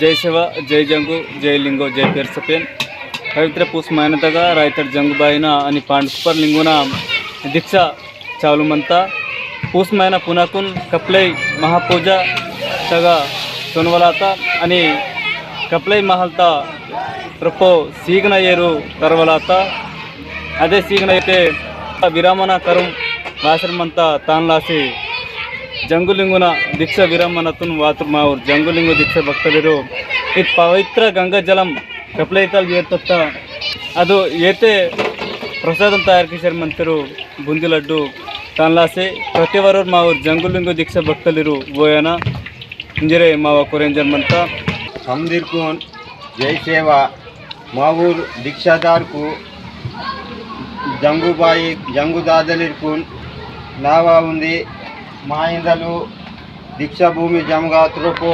జై శివ జై జంగు జై లింగో జై పేర్సపేన్ పవిత్ర పుష్మాయనతగా జంగు జంగుబాయిన అని పాండుపర్ లింగున దీక్ష చాలుమంతా. పూస్మైన పునకున్ కప్లై మహాపూజ తగా సునవలాత అని కప్లై మహల్త రొప్పో సీగన ఏరు తరవలాత. అదే సీగన అయితే విరామణ కరుం వాసరమంతా తాన్లాసి ಜಂಗುಲಿಂಗುನ ದೀಕ್ಷ ವಿರಾಮನತುನ್ ವಾತುರ್ ಮಾವೂರ್ ಜಂಗುಲಿಂಗು ದೀಕ್ಷ ಭಕ್ತರಿರು ಇದು ಪವಿತ್ರ ಗಂಗಾ ಜಲಂ ಕಪ್ಲೈತಲ್ ಏರ್ತತ್ತ ಅದು ಏತೆ ప్రసాదం తయారు చేశారు మంతరు బుంది లడ్డు ತಾನ್ಲಾಸೆ ಪ್ರತಿ ವಾರ ಮಾವು ಜಂಗುಲಿಂಗು ದೀಕ್ಷಾ ಭಕ್ತಲಿರು ಗೋಯನ ఇంజరే మావ కొరేంజర్ మంతా హమ్దిర్కున్ జై సేవ మా ఊరు దీక్షాదార్కు జంగుబాయి జంగుదాదలిర్కున్ నావా ఉంది మా ఇందలు దీక్షాభూమి జమగాత్రుకు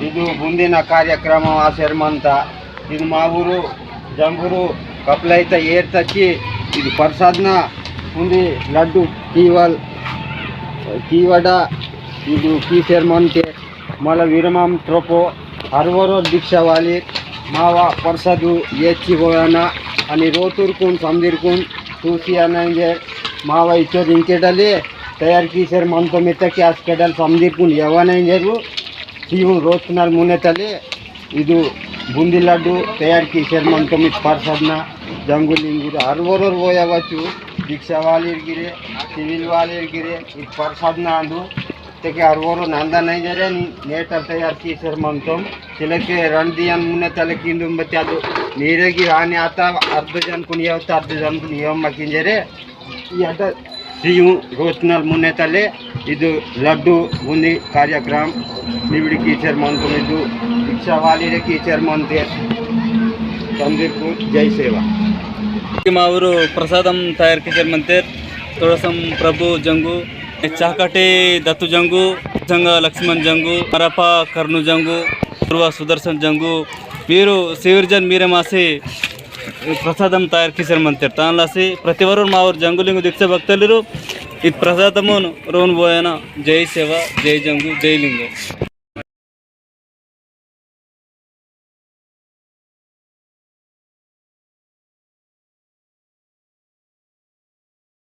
ಇದು ಮುಂದಿನ ಕಾರ್ಯಕ್ರಮ ಆಚರಣೆಂತ ಇದು మా ఊరు జంగురు కప్పులైతే ఏర్తచ్చి ఇది ప్రసాద్న ఉంది లడ్డు కీవల్ కీవడ ಇದು ಕೀ ಶರ್ಮಂತೆ ಮಲ ವಿರಮಂ ಟ್ರೋಪೋ ಹರ್ವರೋ ದೀಕ್ಷಾವಾಲಿ ಮಾವ ಪರ್ಸದು ಏಚಿ ಹೋಯನ అని రోతురుకుని సందిరుకుని చూసి అనంగే మావ ఇచ్చోది ఇంకేటలి તૈયાર કરી છે મન તો મિત્ર કે આ સ્કેડલ સમજી પણ જવાની જરૂર થયું રોજના મુને તલે ಇದು ಬುಂದಿ ಲಡ್ಡು ತಯಾರಿಕೆ ಶೇರ್ಮನ್ ಕಮಿಟ್ ಪಾರ್ಸದ್ನ ಜಂಗುಲಿಂಗುರು ಹರ್ವರೋರು ಹೋಯವಚ್ಚು ದೀಕ್ಷಾವಾಲಿರ್ಗಿರೆ ಸಿವಿಲ್ ವಾಲಿರ್ಗಿರೆ ಇದು ಪಾರ್ಸದ್ನ ಅಂದು ತೆಗೆ ಹರ್ವರು ನಂದ ನೈದರೆ ನೇಟರ್ ತಯಾರಿಕೆ ಶೇರ್ಮಂತಮ್ ತಿಲಕ್ಕೆ ರಣದಿಯನ್ ಮುನ್ನೆ ತಲೆ ಕಿಂದು ಮತ್ತೆ ಅದು ನೀರಿಗೆ ಹಾನಿ ಆತ ಅರ್ಧ ಜನ ಕುಣಿಯವತ್ತ ಅರ್ಧ ಜನ ಕುಣಿಯೋ ಮಕ್ಕಿಂಜರೆ ಈ ಅಡ್ಡ ಸಿಯು ರೋಚ್ನಲ್ ಮುನ್ನೆತಲೆ ಇದು ಲಡ್ಡು ಬುಂದಿ ಕಾರ್ಯಕ್ರಮ ನಿವಿಡಿಗೆ ಈಚರ್ ಮಾಡ್ಕೊಂಡಿದ್ದು ಭಿಕ್ಷಾವಾಲಿರಕ್ಕೆ ಈಚರ್ ಮಾಡ್ತೀವಿ ತಂದಿರ್ಪುರ್ ಜೈ ಸೇವಾ. ಅವರು ಪ್ರಸಾದಂ ತಯಾರಿಕೆ ಮಂತೇರ್ ತುಳಸಂ ಪ್ರಭು ಜಂಗು, ಚಾಕಟಿ ದತ್ತು ಜಂಗು ಜಂಗ ಲಕ್ಷ್ಮಣ್ ಜಂಗು ಪರಪ ಕರ್ಣು ಜಂಗು, ಧ್ರುವ ಸುದರ್ಶನ್ ಜಂಗು, ವೀರು ಸಿವಿರ್ಜನ್ ಮೀರಮಾಸಿ ప్రసాదం తయారు చేశారు మంతేర్ తాన్లాసి ప్రతి వారు మా ఊరు జంగులింగు దీక్ష భక్తులు. ఈ ప్రసాదము రోన్ పోయాన జై శివ జై జంగు జైలింగు